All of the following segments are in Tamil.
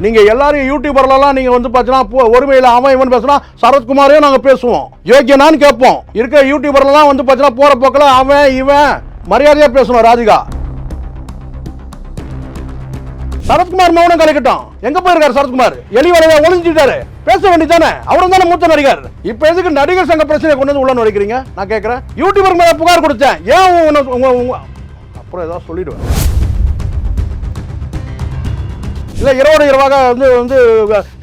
நீங்க எல்லாரும் யூடியூபர்லாம் நீங்க வந்து பார்த்தீங்கன்னா ஒருமையில் அவன் இவன் பேசுனா சரத்குமாரையும் நாங்கள் பேசுவோம். யோக்கியனான்னு கேட்போம். இருக்கிற யூடியூபர்லாம் வந்து பார்த்தீங்கன்னா போற போக்கில் அவன் இவன் மரியாதையாக பேசணும் ராதிகா. சரத்குமார் மௌனம் கலைக்கட்டும் எங்க போயிருக்காரு சரத்குமார்? எலி வலைய ஒளிஞ்சிட்டாரு. பேச வேண்டியதானே அவரும் தானே மூத்த நடிகர். இப்ப எதுக்கு நடிகர் சங்க பிரச்சனை கொண்டு வந்து உள்ள நுழைக்கிறீங்க? நான் கேட்கறேன் யூடியூபர் மேல புகார் கொடுத்தேன். ஏன் உன்னை- அப்புறம் ஏதாவது சொல்லிடுவேன். இல்லை இரவோட இரவாக வந்து வந்து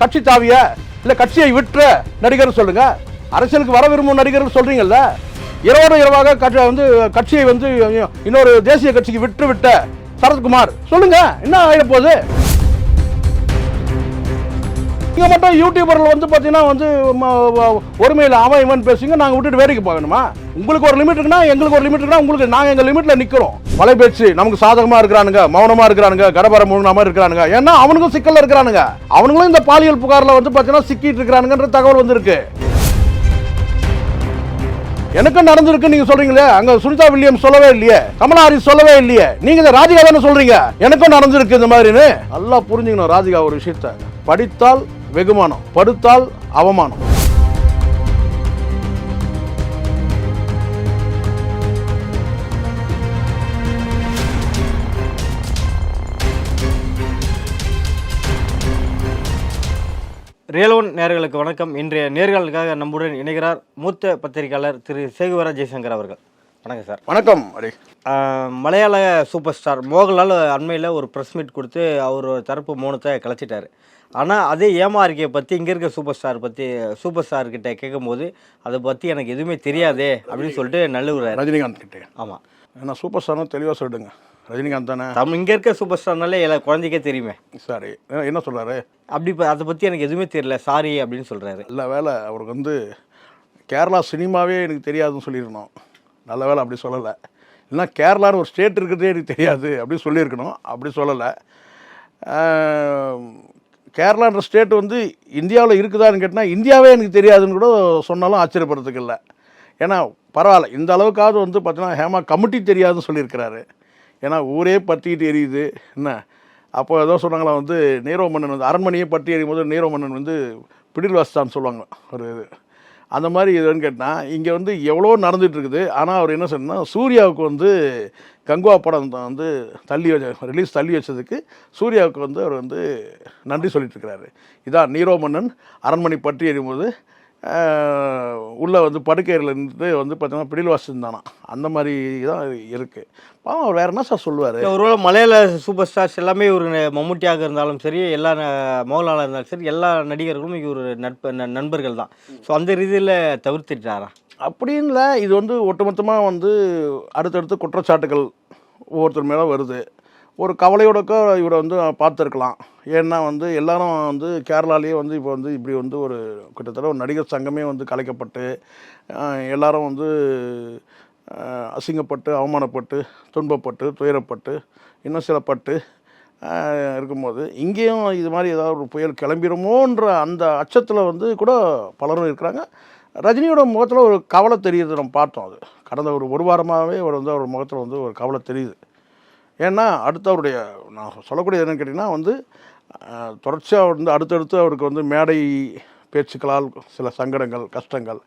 கட்சி தாவிய இல்லை கட்சியை விற்ற நடிகர் சொல்லுங்க. அரசியலுக்கு வர விரும்பும் நடிகர் சொல்றீங்கல்ல? இரவோட இரவாக கட்சி வந்து கட்சியை வந்து இன்னொரு தேசிய கட்சிக்கு விற்று விட்ட சரத்குமார். சொல்லுங்க என்ன ஆயிட போகுது இங்கே மட்டும் யூடியூபரில் வந்து பார்த்தீங்கன்னா வந்து ஒருமையில் அவன் இவன் பேசுங்க நாங்கள் விட்டுட்டு வேடிக்கை பார்க்கணுமா? உங்களுக்கு ஒரு லிமிட் இருக்குன்னா எங்களுக்கு ஒரு லிமிட் இருக்குன்னா உங்களுக்கு எங்கள் லிமிட்டில் நிற்கிறோம் மலை பேச்சு நமக்கு சாதகமாக இருக்கிறானுங்க மௌனமாக இருக்கிறானுங்க கடப்பார மூணு மாதிரி இருக்கிறானுங்க. ஏன்னா அவனுக்கும் சிக்கலில் இருக்கிறானுங்க. அவனுங்களும் இந்த பாலியல் புகாரில் வந்து பார்த்தீங்கன்னா சிக்கிட்டு இருக்கிறானுங்கன்ற தகவல் வந்திருக்கு. எனக்கும் நடந்திருக்கு நீங்க சொல்றீங்களே. அங்க சுனிதா வில்லியம் சொல்லவே இல்லையே. கமலா ஹாரிஸ் சொல்லவே இல்லையே. நீங்க இந்த ராதிகா தானே சொல்றீங்க? எனக்கும் நடந்திருக்கு இந்த மாதிரின்னு. நல்லா புரிஞ்சுக்கணும் ராதிகா ஒரு விஷயத்த. படித்தால் வெகுமானம். படுத்தால் அவமானம். ரியலோன் நேர்களுக்கு வணக்கம். இன்றைய நேர்களுக்காக நம்முடன் இணைகிறார் மூத்த பத்திரிகையாளர் திரு சேகுவர ஜெய்சங்கர் அவர்கள். வணக்கம் சார். வணக்கம் ஆஹ் மலையாள சூப்பர் ஸ்டார் மோகன்லால் அண்மையில் ஒரு ப்ரெஸ் மீட் கொடுத்து அவர் தரப்பு மௌனத்தை கலைச்சிட்டாரு. ஆனால் அதே ஏமா அறிக்கையை பற்றி இங்கே இருக்க சூப்பர் ஸ்டார் பற்றி சூப்பர் ஸ்டார் கிட்ட கேட்கும்போது அதை பற்றி எனக்கு எதுவுமே தெரியாதே அப்படின்னு சொல்லிட்டு நல்லுறாரு ரஜினிகாந்த் கிட்டே. ஆமாம் ஏன்னா சூப்பர் ஸ்டார்னு தெளிவாக சொல்லிடுங்க. ரஜினிகாந்த் தானே? தம் இங்கே இருக்க சூப்பர் ஸ்டார்னாலே எல்லா குழந்தைக்கே தெரியுமே. சரி. என்ன சொல்றாரு? அப்படி இப்போ அதை பற்றி எனக்கு எதுவுமே தெரியல. சாரி அப்படின்னு சொல்கிறாரு நல்ல வேலை அவருக்கு வந்து கேரளா சினிமாவே எனக்கு தெரியாதுன்னு சொல்லியிருக்கணும். நல்ல வேலை அப்படி சொல்லலை. இல்லைன்னா கேரளான்னு ஒரு ஸ்டேட் இருக்கிறதே எனக்கு தெரியாது. அப்படி சொல்லியிருக்கணும். அப்படி சொல்லலை. கேரளான்ற ஸ்டேட் வந்து இந்தியாவில் இருக்குதான்னு கேட்டால் இந்தியாவே எனக்கு தெரியாதுன்னு கூட சொன்னாலும் ஆச்சரியப்படுறதுக்கு இல்லை. ஏன்னா பரவாயில்ல. இந்த அளவுக்காவது வந்து பார்த்தீங்கன்னா ஹேமா கமிட்டி தெரியாதுன்னு சொல்லியிருக்கிறாரு. ஏன்னா ஊரே பற்றிக்கிட்டு எரியுது. என்ன? அப்போ ஏதோ சொன்னாங்களா வந்து நீரோ மன்னன் வந்து அரண்மனையை பற்றி எறியும் போது நீரோ மன்னன் வந்து பிடில் வசித்தான்னு சொல்லுவாங்க. ஒரு இது. அந்த மாதிரி இதுன்னு கேட்டால் இங்கே வந்து எவ்வளோ நடந்துகிட்ருக்குது இருக்குது. ஆனால் அவர் என்ன சொன்னால் சூர்யாவுக்கு வந்து கங்குவா படம் தான் வந்து தள்ளி வச்ச ரிலீஸ் தள்ளி வச்சதுக்கு சூர்யாவுக்கு வந்து அவர் வந்து நன்றி சொல்லிட்டு இருக்கிறாரு. இதான் நீரோ மன்னன் அரண்மனை பற்றி எறியும்போது உள்ளே வந்து படுக்கையில் இருந்துட்டு வந்து பார்த்தீங்கன்னா பிடில் வசிந்தானா அந்த மாதிரி தான் இருக்குது பாவம் அவர் வேறு என்ன சார் சொல்லுவார்? ஒருவேளை மலையாள சூப்பர் ஸ்டார்ஸ் எல்லாமே ஒரு மம்முட்டியாக இருந்தாலும் சரி எல்லா மோகன்லாலாக இருந்தாலும் சரி எல்லா நடிகர்களும் இவர் நட்பு ந- நண்பர்கள் தான். ஸோ அந்த ரீதியில் தவிர்த்துட்டாரா அப்படின்ல இது வந்து ஒட்டுமொத்தமாக வந்து அடுத்தடுத்து குற்றச்சாட்டுகள் ஒவ்வொருத்தர் மேலே வருது. ஒரு கவலையோடக்க இவரை வந்து பார்த்துருக்கலாம். ஏன்னா வந்து எல்லாரும் வந்து கேரளாலேயே வந்து இப்போ வந்து இப்படி வந்து ஒரு கிட்டத்தட்ட ஒரு நடிகர் சங்கமே வந்து கலைக்கப்பட்டு எல்லாரும் வந்து அசிங்கப்பட்டு அவமானப்பட்டு துன்பப்பட்டு துயரப்பட்டு இன்னும் சில பட்டு இருக்கும்போது இங்கேயும் இது மாதிரி ஏதாவது ஒரு புயல் கிளம்பிடுமோன்ற அந்த அச்சத்தில் வந்து கூட பலரும் இருக்கிறாங்க. ரஜினியோட முகத்தில் ஒரு கவலை தெரியுது நம்ம பார்த்தோம் அது. கடந்த ஒரு ஒரு வாரமாகவே அவர் வந்து அவர் முகத்தில் வந்து ஒரு கவலை தெரியுது. ஏன்னா அடுத்து அவருடைய நான் சொல்லக்கூடியது என்னன்னு கேட்டிங்கன்னா வந்து தொடர்ச்சியாக வந்து அடுத்தடுத்து அவருக்கு வந்து மேடை பேச்சுக்களால் சில சங்கடங்கள் கஷ்டங்கள்.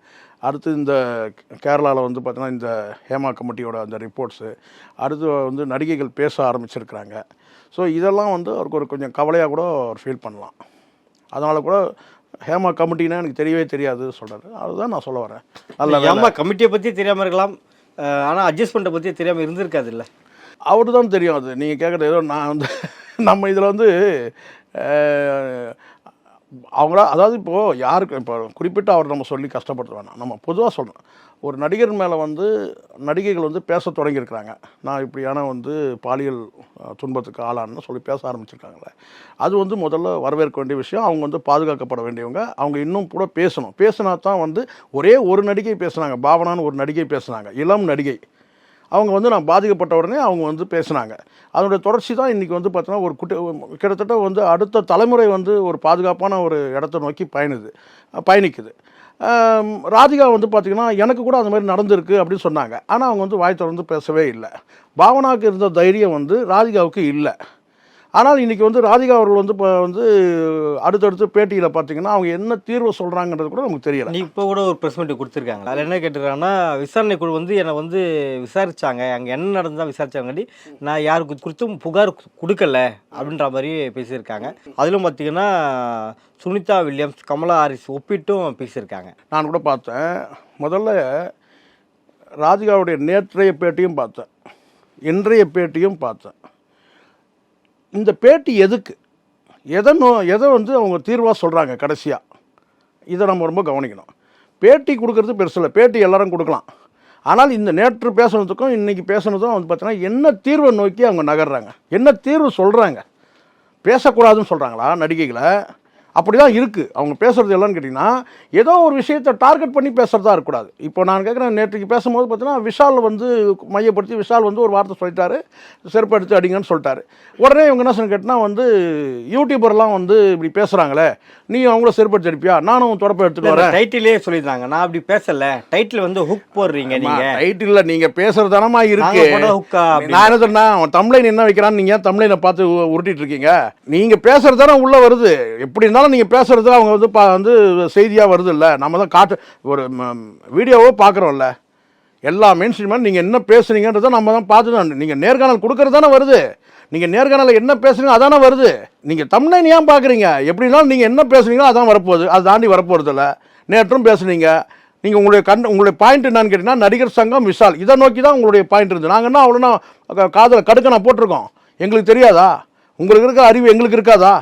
அடுத்து இந்த கேரளாவில் வந்து பார்த்தீங்கன்னா இந்த ஹேமா கமிட்டியோட அந்த ரிப்போர்ட்ஸு அடுத்து வந்து நடிகைகள் பேச ஆரம்பிச்சிருக்கிறாங்க. ஸோ இதெல்லாம் வந்து அவருக்கு ஒரு கொஞ்சம் கவலையாக கூட அவர் ஃபீல் பண்ணலாம். அதனால் கூட ஹேமா கமிட்டினா எனக்கு தெரியவே தெரியாது சொல்கிறாரு அதுதான் நான் சொல்ல வரேன். நல்ல வேலை. ஏமா கமிட்டியை பற்றி தெரியாமல் இருக்கலாம். ஆனால் அட்ஜஸ்ட்மெண்ட்டை பற்றி தெரியாமல் இருந்திருக்காது இல்லை? அவரு தான் தெரியும் அது. நீங்கள் கேட்குறது ஏதோ நான் வந்து நம்ம இதில் வந்து அஹ், அவங்களா அதாவது இப்போது யாருக்கு இப்போ குறிப்பிட்டு அவர் நம்ம சொல்லி கஷ்டப்படுத்த வேணாம். நம்ம பொதுவாக சொல்கிறோம் ஒரு நடிகர் மேலே வந்து நடிகைகள் வந்து பேச தொடங்கியிருக்கிறாங்க. நான் இப்படியான வந்து பாலியல் துன்பத்துக்கு ஆளான்னு சொல்லி பேச ஆரம்பிச்சிருக்காங்களே. அது வந்து முதல்ல வரவேற்க வேண்டிய விஷயம். அவங்க வந்து பாதுகாக்கப்பட வேண்டியவங்க. அவங்க இன்னும் கூட பேசணும். பேசினா தான் வந்து ஒரே ஒரு நடிகை பேசுனாங்க. பாவனான்னு ஒரு நடிகை பேசுனாங்க. இளம் நடிகை. அவங்க வந்து நான் பாதிக்கப்பட்ட உடனே அவங்க வந்து பேசுனாங்க. அதனுடைய தொடர்ச்சி தான் இன்றைக்கி வந்து பார்த்தோன்னா ஒரு குட்டி கிட்டத்தட்ட வந்து அடுத்த தலைமுறை வந்து ஒரு பாதுகாப்பான ஒரு இடத்த நோக்கி பயணுது பயணிக்குது. ராதிகா வந்து பார்த்திங்கன்னா எனக்கு கூட அந்த மாதிரி நடந்திருக்கு அப்படின்னு சொன்னாங்க. ஆனால் அவங்க வந்து வாய் திறந்து பேசவே இல்லை. பாவனாவுக்கு இருந்த தைரியம் வந்து ராதிகாவுக்கு இல்லை. ஆனால் இன்னைக்கு வந்து ராதிகா அவர்கள் வந்து இப்போ வந்து அடுத்தடுத்து பேட்டியில் பார்த்தீங்கன்னா அவங்க என்ன தீர்வு சொல்கிறாங்கன்றது கூட நமக்கு தெரியல. இப்போ கூட ஒரு ப்ரெஸ் மீட் கொடுத்துருக்காங்க. அதில் என்ன கேட்டிருக்காங்கன்னா விசாரணை குழு வந்து என்னை வந்து விசாரிச்சாங்க. அங்கே என்ன நடந்ததா விசாரிச்சாங்கடி நான் யாருக்கு குறித்தும் புகார் கொடுக்கல அப்படின்ற மாதிரி பேசியிருக்காங்க. அதிலும் பார்த்தீங்கன்னா சுனிதா வில்லியம்ஸ் கமலா ஹாரிஸ் ஒப்பிட்டும் பேசியிருக்காங்க. நான் கூட பார்த்தேன். முதல்ல ராதிகாவுடைய நேற்றைய பேட்டியும் பார்த்தேன். இன்றைய பேட்டியும் பார்த்தேன். இந்த பேட்டி எதுக்கு? எதை நோ எதை வந்து அவங்க தீர்வாக சொல்கிறாங்க கடைசியாக இதை நம்ம ரொம்ப கவனிக்கணும். பேட்டி கொடுக்கறது பெருசில்லை பேட்டி எல்லாரும் கொடுக்கலாம். ஆனால் இந்த நேற்று பேசுனதுக்கும் இன்றைக்கி பேசுனதும் வந்து பார்த்தீங்கன்னா என்ன தீர்வை நோக்கி அவங்க நகர்றாங்க? என்ன தீர்வு சொல்கிறாங்க பேசக்கூடாதுன்னு சொல்கிறாங்களா நடிகைகளை? அப்படி தான் இருக்குது அவங்க பேசுகிறது எல்லாம்னு கேட்டிங்கன்னா ஏதோ ஒரு விஷயத்தை டார்கெட் பண்ணி பேசுகிறதா இருக்கக்கூடாது. இப்போ நான் கேட்குறேன் நேற்றுக்கு பேசும்போது பார்த்தீங்கன்னா விஷால் வந்து மையப்படுத்தி விஷால் வந்து ஒரு வார்த்தை சொல்லிட்டாரு. செருப்பு எடுத்து அடிங்கன்னு சொல்லிட்டாரு. உடனே இவங்க என்ன சொன்ன கேட்டினா வந்து யூடியூபர்லாம் வந்து இப்படி பேசுகிறாங்களே நீ அவங்கள செருப்பு எடுத்து அடிப்பியா? நானும் தொடப்ப எடுத்துட்டு வரேன். டைட்டிலே சொல்லியிருந்தாங்க. நான் அப்படி பேசல. டைட்டில் வந்து ஹுக் போடுறீங்க நீங்க. டைட்டில் நீங்க பேசுறது தானமா இருக்கு. நான் என்ன சொன்னா அவன் தமிழன் என்ன வைக்கிறான்னு நீங்க தமிழனை பார்த்து உருட்டிட்டு இருக்கீங்க? நீங்க பேசுறது தானே உள்ள வருது. எப்படி இருந்தாலும் நீங்கள் பேசுகிறது அவங்க வந்து பா- வந்து செய்தியாக வருது இல்லை நம்ம தான் காட்டு ஒரு வீடியோவோ பார்க்குறோம்ல எல்லா மெயின் நீங்கள் என்ன பேசுகிறீங்கன்றதை நம்ம தான் பார்த்து தான் நீங்கள் நேர்காணல் கொடுக்கறது தானே வருது. நீங்கள் நேர்காணலில் என்ன பேசுறீங்க அதானே வருது. நீங்கள் தமிழன் ஏன் பார்க்குறீங்க எப்படினாலும் நீங்கள் என்ன பேசுறீங்களோ அதான் வரப்போகுது. அது தாண்டி வரப்போகிறது இல்லை நேற்றும் பேசுனீங்க. நீங்கள் உங்களுடைய கண் உங்களுடைய பாயிண்ட் என்னன்னு கேட்டிங்கன்னா நடிகர் சங்கம் விஷால். இதை நோக்கி தான் உங்களுடைய பாயிண்ட் இருந்தது. நாங்கள் என்ன அவ்வளோனா காதில் கடுக்க நான் போட்டிருக்கோம். எங்களுக்கு தெரியாதா? உங்களுக்கு இருக்க அறிவு எங்களுக்கு இருக்காதா?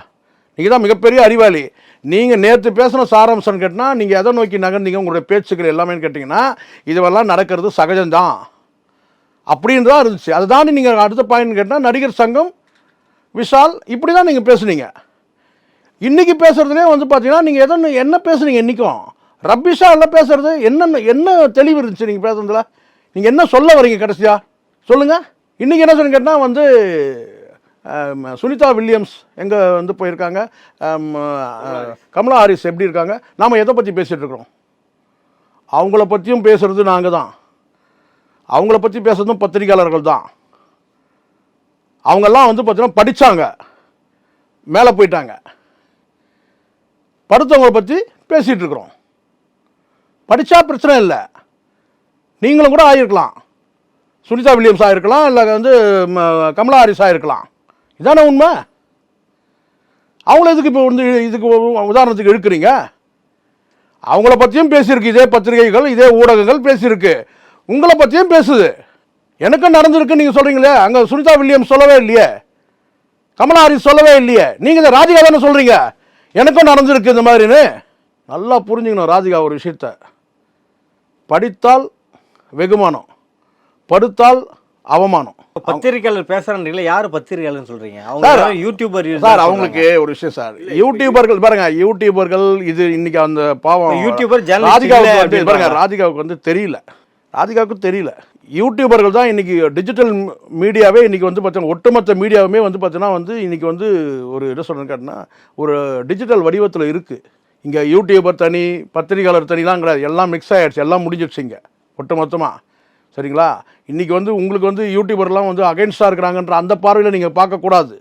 நீங்கள் தான் மிகப்பெரிய அறிவாளி. நீங்கள் நேற்று பேசின சாராம்சம்னு கேட்டினா நீங்கள் எதை நோக்கி நகர்ந்தீங்க? உங்களுடைய பேச்சுக்கள் எல்லாமே கேட்டிங்கன்னா இதுவெல்லாம் நடக்கிறது சகஜம்தான். அப்படின்னு தான் இருந்துச்சு. அதுதான் நீங்கள் அடுத்த பாயிண்ட் கேட்டால் நடிகர் சங்கம் விஷால் இப்படி தான் நீங்கள் பேசுனீங்க. இன்றைக்கி பேசுகிறதுலே வந்து பார்த்தீங்கன்னா நீங்கள் எதை என்ன பேசுனீங்க இன்றைக்கும் ரப்பிஷா எல்லாம் பேசுறது என்ன என்ன தெளிவு இருந்துச்சு நீங்கள் பேசுறதுல நீங்கள் என்ன சொல்ல வரீங்க கடைசியாக சொல்லுங்கள் இன்றைக்கி என்ன சொன்னீங்க கேட்டால் வந்து சுனிதா வில்லியம்ஸ் எங்கே வந்து போயிருக்காங்க? கமலா ஹாரிஸ் எப்படி இருக்காங்க? நாம் எதை பற்றி பேசிகிட்டு இருக்கிறோம்? அவங்கள பற்றியும் பேசுகிறது நாங்கள் தான். அவங்கள பற்றி பேசுறதும் பத்திரிகையாளர்கள் தான். அவங்கெல்லாம் வந்து பார்த்தீங்கன்னா படித்தாங்க மேலே போயிட்டாங்க. படுத்தவங்களை பற்றி பேசிகிட்டு இருக்கிறோம். படித்தா பிரச்சனை இல்லை. நீங்களும் கூட ஆகிருக்கலாம் சுனிதா வில்லியம்ஸ் ஆகிருக்கலாம் இல்லை வந்து ம, கமலா ஹாரிஸ் ஆகிருக்கலாம் இதானே உண்மை? அவங்கள எதுக்கு இப்போ வந்து இதுக்கு உ- உதாரணத்துக்கு எடுக்கிறீங்க? அவங்கள பற்றியும் பேசியிருக்கு இதே பத்திரிகைகள் இதே ஊடகங்கள் பேசியிருக்கு. உங்களை பற்றியும் பேசுது. எனக்கும் நடந்திருக்குன்னு நீங்கள் சொல்கிறீங்களே அங்கே சுனிதா வில்லியம் சொல்லவே இல்லையே. கமலா ஹாரிஸ் சொல்லவே இல்லையே. நீங்கள் இதை ராதிகா தானே சொல்கிறீங்க எனக்கும் நடந்திருக்கு இந்த மாதிரின்னு. நல்லா புரிஞ்சுக்கணும் ராதிகா ஒரு விஷயத்த. படித்தால் வெகுமானம். படுத்தால் அவமானம். பத்திரிகையாளர் பேசுறான்றீங்களா யாரு பத்திரிகையாளர்னு சொல்றீங்க? அவங்க யூடியூபர் சார் அவங்களுக்கு ஒரு விஷயம் சார். யூடியூபர்கள் பாருங்க யூடியூபர்கள் இது இன்னைக்கு அந்த பாவம் யூடியூபர் ராதிகாவுக்கு பாருங்க. ராதிகாவுக்கு வந்து தெரியல. ராதிகாவுக்கு தெரியல. யூடியூபர்கள் தான் இன்னைக்கு டிஜிட்டல் மீடியாவே இன்னைக்கு வந்து பார்த்தீங்கன்னா ஒட்டுமொத்த மீடியாவுமே வந்து பார்த்தீங்கன்னா வந்து இன்னைக்கு வந்து ஒரு என்ன சொல்றேன்னு கேட்டினா ஒரு டிஜிட்டல் வடிவத்தில் இருக்கு. இங்கே யூடியூபர் தனி பத்திரிகையாளர் தனிலாம் கிடையாது. எல்லாம் மிக்ஸ் ஆயிடுச்சு எல்லாம் முடிஞ்சிடுச்சு இங்கே ஒட்டுமொத்தமாக சரிங்களா? இன்றைக்கி வந்து உங்களுக்கு வந்து யூடியூபர்லாம் வந்து அகைன்ஸ்டாக இருக்கிறாங்கன்ற அந்த பார்வையில் நீங்கள் பார்க்கக்கூடாது.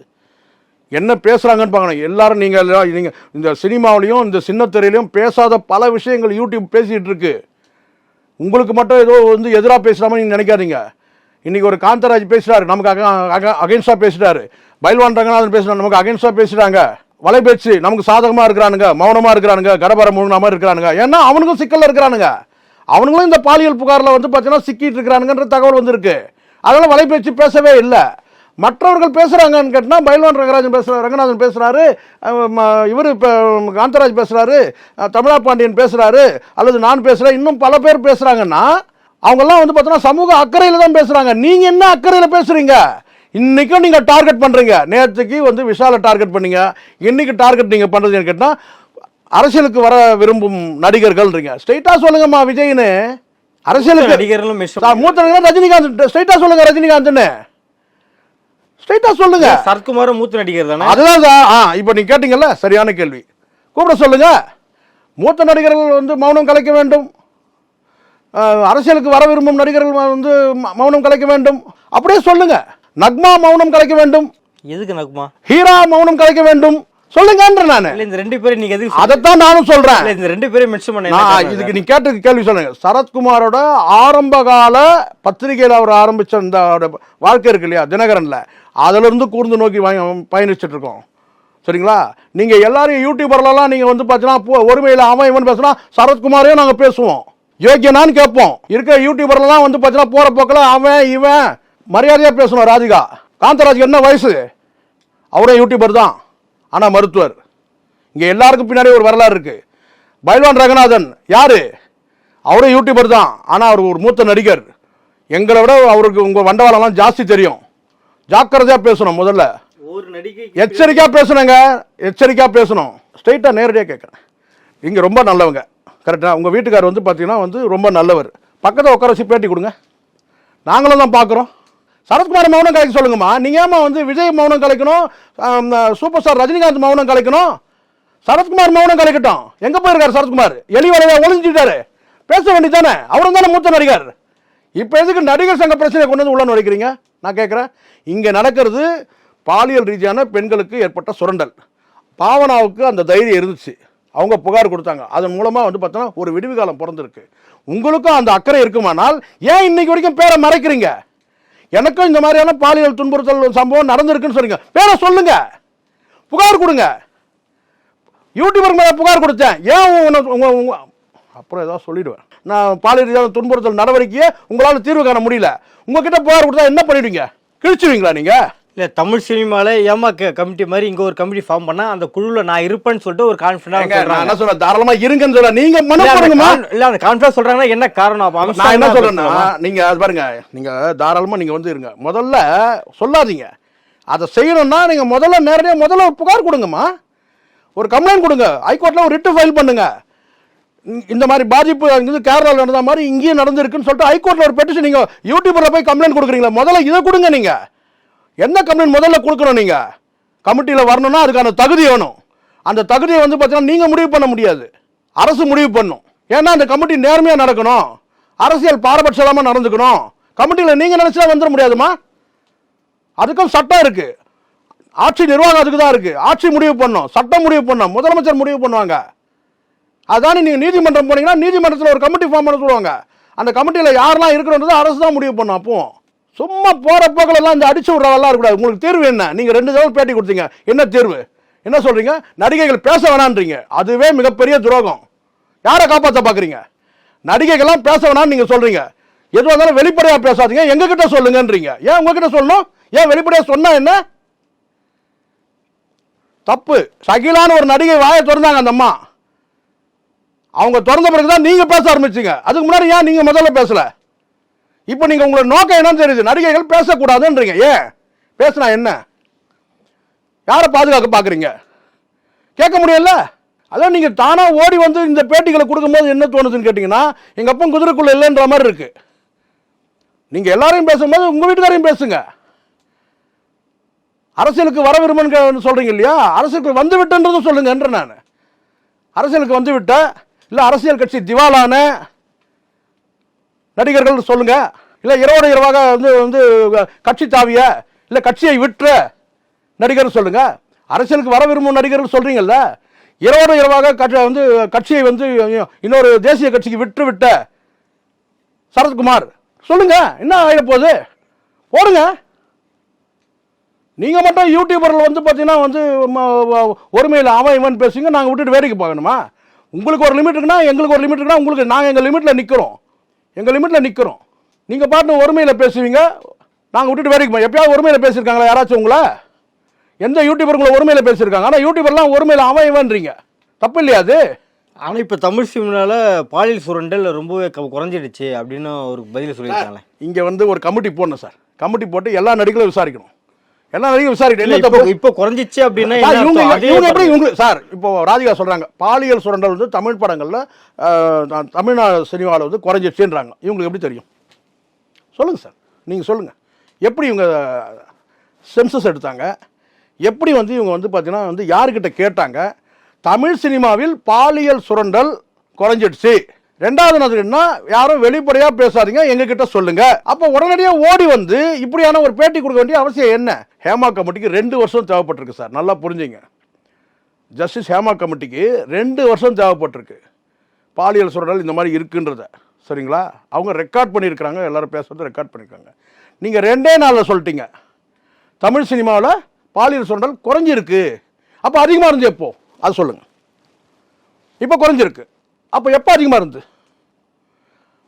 என்ன பேசுகிறாங்கன்னு பார்க்கணும். எல்லாரும் நீங்கள் நீங்கள் இந்த சினிமாவிலையும் இந்த சின்ன பேசாத பல விஷயங்கள் யூடியூப் பேசிகிட்டு இருக்கு உங்களுக்கு மட்டும் ஏதோ வந்து எதிராக பேசுகிறாம நீங்கள் நினைக்காதீங்க. இன்றைக்கி ஒரு காந்தராஜ் பேசுகிறாரு நமக்கு அக அகைன்ஸ்டாக பேசுகிறாரு பைல்வான் ரங்கநாதன் பேசுகிறார் நமக்கு அகைன்ஸ்டாக பேசுகிறாங்க வலைபேச்சு நமக்கு சாதகமாக இருக்கிறானுங்க மௌனமாக இருக்கிறானுங்க கடபரம் மூணு மாதிரி இருக்கிறானுங்க. ஏன்னா அவனுக்கும் சிக்கலில் இருக்கிறானுங்க. அவனுங்களும் இந்த பாலியல் புகாரில் வந்து பார்த்தீங்கன்னா சிக்கிட்டு இருக்கிறானுங்கன்ற தகவல் வந்திருக்கு. அதனால் வலைபேச்சு பேசவே இல்லை. மற்றவர்கள் பேசுகிறாங்கன்னு கேட்டால் பைல்வான் ரங்கராஜன் பேசுகிறார் ரங்கநாதன் பேசுகிறாரு இவர் இப்போ காந்தராஜ் பேசுகிறாரு தமிழா பாண்டியன் பேசுகிறாரு அல்லது நான் பேசுகிறேன் இன்னும் பல பேர் பேசுகிறாங்கன்னா அவங்கெல்லாம் வந்து பார்த்தோன்னா சமூக அக்கறையில் தான் பேசுகிறாங்க நீங்கள் என்ன அக்கறையில் பேசுகிறீங்க இன்றைக்கும் நீங்கள் டார்கெட் பண்ணுறீங்க நேற்றுக்கு வந்து விஷாலை டார்கெட் பண்ணீங்க. இன்னைக்கு டார்கெட் நீங்கள் பண்ணுறதுன்னு கேட்டால் அரசியலுக்கு வர விரும்பும் நடிகர்கள்ன்றீங்க. ஸ்ட்ரைட்டாக சொல்லுங்கம்மா விஜய்னு. அரசியலுக்கு நடிகர்களும் மூத்த நடிகர் ரஜினிகாந்த். ஸ்ட்ரைட்டா சொல்லுங்க ரஜினிகாந்த்னு ஸ்ட்ரைட்டா சொல்லுங்க. சரத்குமாரும் மூத்த நடிகர் தானே? அதுதான் ஆ இப்போ நீங்க கேட்டீங்கல்ல சரியான கேள்வி. கூப்பிட சொல்லுங்க. மூத்த நடிகர்கள் வந்து மௌனம் கலைக்க வேண்டும். அரசியலுக்கு வர விரும்பும் நடிகர்கள் வந்து மௌனம் கலைக்க வேண்டும். அப்படியே சொல்லுங்க. நக்மா மௌனம் கலைக்க வேண்டும். எதுக்கு நக்குமா ஹீரா மௌனம் கலைக்க வேண்டும். சொல்லுங்கன்ற நானு. இந்த ரெண்டு பேரும் நீங்க எதுக்கு? அதைத்தான் நானும் சொல்றேன். இந்த ரெண்டு பேரும் மென்ஷன் பண்ண என்ன நான் காரணம் இதுக்கு நீ கேட்ட கேள்வி சொல்லுங்க. சரத்குமாரோட ஆரம்ப கால பத்திரிகையில் அவர் ஆரம்பிச்ச இந்த வாழ்க்கை இருக்கு இல்லையா தினகரன்ல. அதுல இருந்து கூர்ந்து நோக்கி பயணிச்சுட்டு இருக்கோம். சரிங்களா? நீங்க எல்லாரும் யூடியூபர்லாம் நீங்க வந்து பார்த்தீங்கன்னா ஒருமையில் அவன் இவன் பேசுனா சரத்குமாரையும் நாங்க பேசுவோம். யோக்கியனான்னு கேட்போம். இருக்கிற யூடியூபர்லாம் வந்து பார்த்தீங்கன்னா போற போக்கில் அவன் இவன் மரியாதையா பேசணும் ராதிகா. காந்தராஜுக்கு என்ன வயசு? அவரே யூடியூபர் தான். ஆனா மருத்துவர். இங்க எல்லாருக்கும் பின்னாடி ஒரு வரலாறு இருக்கு. பைல்வான் ரங்கநாதன் யாரு? அவரும் யூடியூபர் தான். ஆனா அவர் ஒரு மூத்த நடிகர். எங்களை விட அவருக்கு உங்க வண்டவாளம்லாம் ஜாஸ்தி தெரியும். ஜாக்கிரதையா பேசணும் முதல்ல. ஒரு நடிகை எச்சரிக்கையா பேசணுங்க. எச்சரிக்கையா பேசணும். ஸ்ட்ரைட்டா நேரடியாக கேட்குறேன் இங்க ரொம்ப நல்லவங்க. கரெக்டா உங்க வீட்டுக்காரர் வந்து பார்த்தீங்கன்னா வந்து ரொம்ப நல்லவர். பக்கத்தில் உட்கார வச்சு பேட்டி கொடுங்க. நாங்களும் தான் பார்க்குறோம் சரத்குமார் மௌனம் கலைக்க சொல்லுங்கம்மா. நீங்கள் ஏமா வந்து விஜய் மௌனம் கலைக்கணும்? சூப்பர் ஸ்டார் ரஜினிகாந்த் மௌனம் கலைக்கணும்? சரத்குமார் மௌனம் கலைக்கட்டும். எங்கே போயிருக்காரு சரத்குமார்? எலி வலையா ஒளிஞ்சிட்டாரு. பேச வேண்டியதானே அவரும் தானே மூத்த நடிகர். இப்போ எதுக்கு நடிகர் சங்க பிரச்சனையை கொண்டு வந்து உள்ள நுழைக்கிறீங்க? நான் கேட்குறேன் இங்கே நடக்கிறது பாலியல் ரீதியான பெண்களுக்கு ஏற்பட்ட சுரண்டல். பாவனாவுக்கு அந்த தைரியம் இருந்துச்சு. அவங்க புகார் கொடுத்தாங்க. அதன் மூலமாக வந்து பார்த்தோன்னா ஒரு விடுவி காலம் பிறந்திருக்கு. உங்களுக்கும் அந்த அக்கறை இருக்குமானால் ஏன் இன்னைக்கு வரைக்கும் பேரை மறைக்கிறீங்க? எனக்கும் இந்த மாதிரியான பாலியல் துன்புறுத்தல் சம்பவம் நடந்திருக்குன்னு சொல்லுங்க. பேரை சொல்லுங்க. புகார் கொடுங்க. யூடியூபர் மேலே புகார் கொடுத்தேன். ஏன் உங்க அப்புறம் ஏதாவது சொல்லிடுவேன். நான் பாலியல் ரீதியான துன்புறுத்தல் நடவடிக்கையை உங்களால் தீர்வு காண முடியல. உங்ககிட்ட புகார் கொடுத்தா என்ன பண்ணிடுவீங்க? கிழிச்சுவீங்களா நீங்கள் இல்ல தமிழ் சினிமால ஏமா கமிட்டி மாதிரி இங்க ஒரு கமிட்டி ஃபார்ம் பண்ணா அந்த குழுல நான் இருப்பேன்னு சொல்லிட்டு ஒரு கான்ஃபிடன்ஸ் நான் என்ன சொல்றேன்? தாராளமா இருங்கன்னு சொல்றேன். நீங்க மனு இல்ல, அந்த கான்ஃபிடன்ஸ் சொல்றாங்கன்னா என்ன காரணம்? அப்ப நான் என்ன என்ன சொல்றேன்னா பேசலாமா? நீங்க அது பாருங்க நீங்க தாராளமா நீங்க வந்து இருங்க. முதல்ல சொல்லாதீங்க. அதை செய்யணும்னா நீங்க முதல்ல நேரடியாக முதல்ல ஒரு புகார் கொடுங்கம்மா. ஒரு கம்ப்ளைண்ட் கொடுங்க. ஹைகோர்ட்ல ஒரு ரிட்டு ஃபைல் பண்ணுங்க. இந்த- மாதிரி பாதிப்பு அங்கிருந்து கேரளாவில் நடந்த மாதிரி இங்கேயும் நடந்திருக்குன்னு சொல்லிட்டு ஹைகோர்ட்ல ஒரு பெட்டிஷன் நீங்க யூடியூப்ல போய் கம்ப்ளைண்ட் கொடுக்குறீங்களா முதல்ல இதை கொடுங்க நீங்க. என்ன கம்ப்ளைண்ட் முதல்ல கொடுக்கணும் நீங்கள் கமிட்டியில் வரணும்னா அதுக்கான தகுதி வேணும். அந்த தகுதியை வந்து பார்த்தீங்கன்னா நீங்கள் முடிவு பண்ண முடியாது. அரசு முடிவு பண்ணும். ஏன்னா அந்த கமிட்டி நேர்மையாக நடக்கணும். அரசியல் பாரபட்சமாக நடந்துக்கணும். கமிட்டியில் நீங்கள் நினச்சா வந்துட முடியாதுமா அதுக்கும் சட்டம் இருக்குது ஆட்சி நிர்வாகம் அதுக்கு தான் இருக்குது ஆட்சி முடிவு பண்ணும். சட்டம் முடிவு பண்ணும். முதலமைச்சர் முடிவு பண்ணுவாங்க. அதானே நீங்கள் நீதிமன்றம் போனீங்கன்னா நீதிமன்றத்தில் ஒரு கமிட்டி ஃபார்ம் பண்ண சொல்லுவாங்க. அந்த கமிட்டியில் யாரெல்லாம் இருக்கிறன்றது அரசு தான் முடிவு பண்ணும் அப்போ சும்மா போகிற போக்கில் இந்த அடிச்சு விட்றவெல்லாம் இருக்கக்கூடாது. உங்களுக்கு தீர்வு என்ன? நீங்கள் ரெண்டு தடவை பேட்டி கொடுத்தீங்க. என்ன தீர்வு? என்ன சொல்கிறீங்க நடிகைகள் பேச வேணான்றீங்க. அதுவே மிகப்பெரிய துரோகம். யாரை காப்பாற்ற பார்க்குறீங்க நடிகைகள்லாம் பேச வேணாம்னு நீங்கள் சொல்கிறீங்க எதுவாக இருந்தாலும் வெளிப்படையாக பேசாதீங்க. எங்ககிட்ட சொல்லுங்கன்றீங்க. ஏன் உங்ககிட்ட சொல்லணும்? ஏன் வெளிப்படையாக சொன்னால் என்ன? தப்பு. சகிலான்னு ஒரு நடிகை வாயை திறந்தாங்க அந்த அம்மா. அவங்க திறந்த பிறகு தான் நீங்கள் பேச ஆரம்பிச்சிங்க. அதுக்கு முன்னாடி ஏன் நீங்கள் முதல்ல பேசலை? இப்போ நீங்கள் உங்களோட நோக்கம் என்னன்னு தெரியுது. நடிகைகள் பேசக்கூடாதுன்றீங்க. ஏன் பேசினா என்ன? யாரை பாதுகாக்க பார்க்குறீங்க கேட்க முடியல? அதான் நீங்கள் தானாக ஓடி வந்து இந்த பேட்டிகளை கொடுக்கும்போது என்ன தோணுதுன்னு கேட்டிங்கன்னா எங்கள் அப்பன் குதிரைக்குள்ளே இல்லைன்ற மாதிரி இருக்குது நீங்கள் எல்லாரையும் பேசும்போது உங்கள் வீட்டுக்காரையும் பேசுங்க. அரசியலுக்கு வர விரும்புன்னு சொல்கிறீங்க இல்லையா? அரசியலுக்கு வந்து விட்டுன்றதும் சொல்லுங்கன்ற நான். அரசியலுக்கு வந்து விட்ட இல்லை அரசியல் கட்சி திவாலான நடிகர்கள் சொல்லுங்க. இல்லை இரவோட இரவாக வந்து வந்து கட்சி தாவிய இல்லை கட்சியை விற்ற நடிகர் சொல்லுங்க. அரசியலுக்கு வர விரும்பும் நடிகர்கள் சொல்றீங்கல்ல. இரவோட இரவாக கட்சி வந்து கட்சியை வந்து இன்னொரு தேசிய கட்சிக்கு விற்று விட்ட சரத்குமார். சொல்லுங்க என்ன ஆகிட போகுது போடுங்க. நீங்கள் மட்டும் யூடியூபரில் வந்து பார்த்தீங்கன்னா வந்து ஒருமையில் அவன் இவன் பேசுங்க நாங்கள் விட்டுட்டு வேடிக்கை பார்க்கணுமா? உங்களுக்கு ஒரு லிமிட் இருக்குன்னா எங்களுக்கு ஒரு லிமிட் இருக்குன்னா உங்களுக்கு நாங்கள் எங்கள் லிமிட்டில் நிற்கிறோம் எங்கள் லிமிட்டில் நிற்கிறோம் நீங்கள் பாட்டு ஒருமையில் பேசுவீங்க. நாங்கள் விட்டுட்டு பார்க்க எப்பயாவது ஒருமையில் பேசியிருக்காங்களா யாராச்சும் உங்களை? எந்த யூடியூபர் உங்களை ஒருமையில் பேசியிருக்காங்க? ஆனால் யூடியூபர்லாம் ஒருமையில் அவன் இவன்றீங்க தப்பு இல்லையா அது? ஆனா இப்ப தமிழ் சினிமால பாலியல் சுரண்டல் ரொம்பவே க- குறைஞ்சிடுச்சு அப்படின்னு ஒரு பதில் சொல்லியிருக்காங்களே. இங்கே வந்து ஒரு கமிட்டி போடணும் சார். கமிட்டி போட்டு எல்லா நடிகர்களும் விசாரிக்கணும். எல்லா நடிகரும் விசாரிக்கணும் என்ன இப்போ குறைஞ்சிச்சு அப்படின்னா என்ன இவங்க இவங்க எப்படி. இவங்க சார் இப்போ ராதிகா சொல்றாங்க பாலியல் சுரண்டல் வந்து தமிழ் படங்கள்ல தமிழ்நாடு சினிமாவில் வந்து குறைஞ்சிச்சுன்றாங்க இவங்களுக்கு எப்படி தெரியும்? சொல்லுங்க சார். நீங்க சொல்லுங்க. எப்படி இவங்க சென்சஸ் எடுத்தாங்க? எப்படி வந்து இவங்க வந்து பார்த்தீங்கன்னா வந்து யார்கிட்ட கேட்டாங்க? தமிழ் சினிமாவில் பாலியல் சுரண்டல் குறைஞ்சிடுச்சு. ரெண்டாவது நதுன்னா யாரும் வெளிப்படையா பேசாதீங்க எங்ககிட்ட சொல்லுங்க. அப்போ உடனடியாக ஓடி வந்து இப்படியான ஒரு பேட்டி கொடுக்க வேண்டிய அவசியம் என்ன? ஹேமா கமிட்டிக்கு ரெண்டு வருஷம் தேவைப்பட்டிருக்கு சார். நல்லா புரிஞ்சுங்க. ஜஸ்டிஸ் ஹேமா கமிட்டிக்கு ரெண்டு வருஷம் தேவைப்பட்டிருக்கு. பாலியல் சூழல் இந்த மாதிரி இருக்குன்றத. சரிங்களா? அவங்க ரெக்கார்ட் பண்ணியிருக்கிறாங்க எல்லாரும் பேசுறது ரெக்கார்ட் பண்ணியிருக்காங்க. நீங்கள் ரெண்டே நாளில் சொல்லிட்டீங்க. தமிழ் சினிமாவில் பாலியல் சுரண்டல் குறைஞ்சிருக்கு. அப்போ அதிகமாக இருந்து எப்போ? அது சொல்லுங்கள் இப்போ குறைஞ்சிருக்கு. அப்போ எப்போ அதிகமாக இருந்து?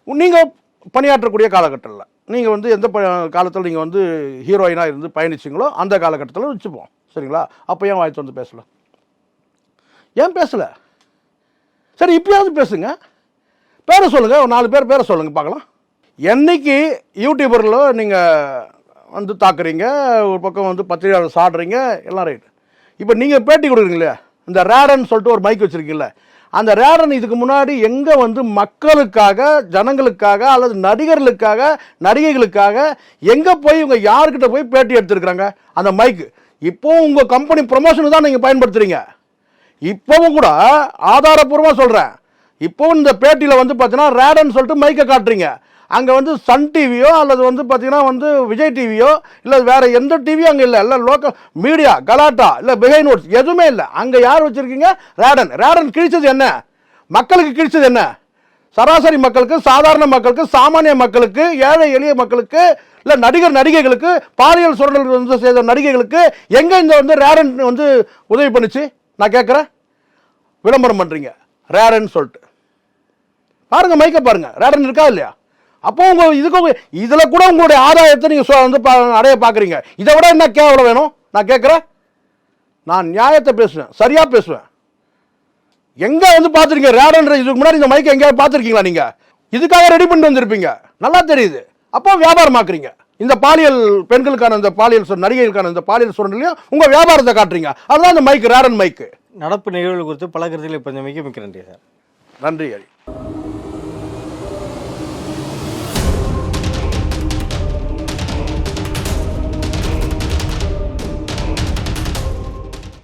நீங்கள் பணியாற்றக்கூடிய காலகட்டத்தில் நீங்கள் வந்து எந்த காலத்தில் நீங்கள் வந்து ஹீரோயினாக இருந்து பயணிச்சிங்களோ அந்த காலகட்டத்தில் வச்சுப்போம். சரிங்களா? அப்போ ஏன் வாய்த்து வந்து பேசல? ஏன் பேசலை? சரி இப்பயாவது பேசுங்க. பேரை சொல்லுங்கள் ஒரு நாலு பேர் பேரை சொல்லுங்கள் பார்க்கலாம். என்னைக்கு யூடியூபரில் நீங்கள் வந்து தாக்குறீங்க ஒரு பக்கம் வந்து பத்திரிகையாளர் சாடுறீங்க எல்லாம் ரைட்டு இப்போ நீங்கள் பேட்டி கொடுக்குறீங்களே இந்த ரேடன் சொல்லிட்டு ஒரு மைக் வச்சுருக்கீங்களே அந்த ரேடன் இதுக்கு முன்னாடி எங்கே வந்து மக்களுக்காக ஜனங்களுக்காக அல்லது நடிகர்களுக்காக நடிகைகளுக்காக எங்கே போய் இவங்க யாருக்கிட்ட போய் பேட்டி எடுத்திருக்கிறாங்க? அந்த மைக்கு இப்போவும் உங்கள் கம்பெனி ப்ரொமோஷனு தான் நீங்கள் பயன்படுத்துகிறீங்க இப்போவும் கூட ஆதாரபூர்வமாக சொல்கிறேன் இப்போவும் இந்த பேட்டியில் வந்து பார்த்தீங்கன்னா ரேடன் சொல்லிட்டு மைக்கை காட்டுறீங்க. அங்கே வந்து சன் டிவியோ அல்லது வந்து பார்த்தீங்கன்னா வந்து விஜய் டிவியோ இல்லை வேறு எந்த டிவியும் அங்கே இல்லை. இல்லை லோக்கல் மீடியா கலாட்டா இல்லை பிஹை நோட்ஸ் எதுவுமே இல்லை. அங்கே யார் வச்சுருக்கீங்க? ரேடன் ரேடன் கிழிச்சது என்ன? மக்களுக்கு கிழிச்சது என்ன? சராசரி மக்களுக்கு சாதாரண மக்களுக்கு சாமானிய மக்களுக்கு ஏழை எளிய மக்களுக்கு இல்லை நடிகர் நடிகைகளுக்கு பாலியல் சுரண்டல் வந்து செய்த நடிகைகளுக்கு எங்கே இந்த வந்து ரேரன் வந்து உதவி பண்ணுச்சு? நான் கேட்குறேன் விளம்பரம் பண்ணுறீங்க ரேரன்னு சொல்லிட்டு. பாருங்க மைக்கை பாருங்க. ரேடன் இருக்கா இல்லையா? அப்போ உங்க இதுக்கு இதில் கூட உங்களுடைய ஆதாயத்தை நீங்கள் வந்து அடைய பார்க்குறீங்க. இதை விட என்ன கேவலம் வேணும்? நான் கேட்குறேன். நான் நியாயத்தை பேசுவேன். சரியாக பேசுவேன். எங்க வந்து பார்த்துருக்கீங்க? ரேடன்ற இதுக்கு முன்னாடி இந்த மைக்கை எங்கேயாவது பார்த்துருக்கீங்களா நீங்க? இதுக்காக ரெடி பண்ணிட்டு வந்திருப்பீங்க. நல்லா தெரியுது. அப்போ வியாபாரமாக்குறீங்க. இந்த பாலியல் பெண்களுக்கான இந்த பாலியல் நடிகைகளுக்கான இந்த பாலியல் சுரண்டலையும் உங்க வியாபாரத்தை காட்டுறீங்க. அதுதான் இந்த மைக்கு ரேடன் மைக்கு நடப்பு நிகழ்வுகள் குறித்து பல கருத்துக்களை இப்போ மிக மிக்க நன்றி சார். நன்றி ஹரி.